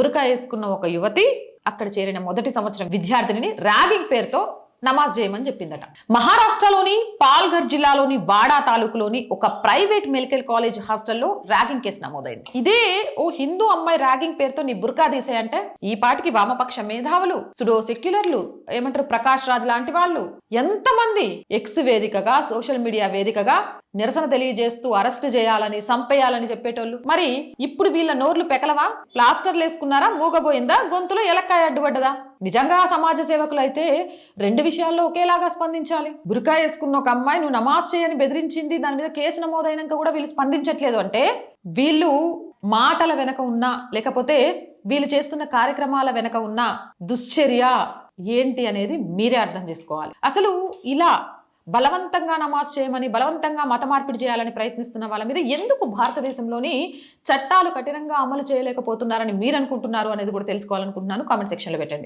బురకా వేసుకున్న ఒక యువతి అక్కడ చేరిన మొదటి సంవత్సరం విద్యార్థినిని ర్యాగింగ్ పేరుతో నమాజ్ చేయమని చెప్పిందట. మహారాష్ట్రలోని పాల్ఘర్ జిల్లాలోని వాడా తాలూకులోని ఒక ప్రైవేట్ మెడికల్ కాలేజ్ హాస్టల్లో ర్యాగింగ్ కేసు నమోదైంది. ఇదే ఓ హిందూ అమ్మాయి ర్యాగింగ్ పేరుతో నీ బుర్కా తీసేయంటే ఈ పాటికి వామపక్ష మేధావులు సుడో సెక్యులర్లు ఏమంటారు ప్రకాష్ రాజ్ లాంటి వాళ్ళు ఎంతమంది ఎక్స్ వేదికగా సోషల్ మీడియా వేదికగా నిరసన తెలియజేస్తూ అరెస్ట్ చేయాలని సంపేయాలని చెప్పేటోళ్ళు. మరి ఇప్పుడు వీళ్ళ నోర్లు పెకలవా? ప్లాస్టర్లు వేసుకున్నారా? మూగబోయిందా? గొంతులో ఎలక్కాయ అడ్డుపడ్డదా? నిజంగా సమాజ సేవకులు అయితే రెండు విషయాల్లో ఒకేలాగా స్పందించాలి. బురకా వేసుకున్న ఒక అమ్మాయి నువ్వు నమాజ్ చేయని బెదిరించింది దాని మీద కేసు నమోదైనాక కూడా వీళ్ళు స్పందించట్లేదు అంటే వీళ్ళు మాటల వెనక ఉన్నా లేకపోతే వీళ్ళు చేస్తున్న కార్యక్రమాల వెనక ఉన్న దుశ్చర్య ఏంటి అనేది మీరే అర్థం చేసుకోవాలి. అసలు ఇలా బలవంతంగా నమాజ్ చేయమని బలవంతంగా మత మార్పిడి చేయాలని ప్రయత్నిస్తున్న వాళ్ళ మీద ఎందుకు భారతదేశంలోని చట్టాలు కఠినంగా అమలు చేయలేకపోతున్నారని మీరు అనుకుంటున్నారు అనేది కూడా తెలుసుకోవాలనుకుంటున్నాను. కామెంట్ సెక్షన్లో పెట్టండి.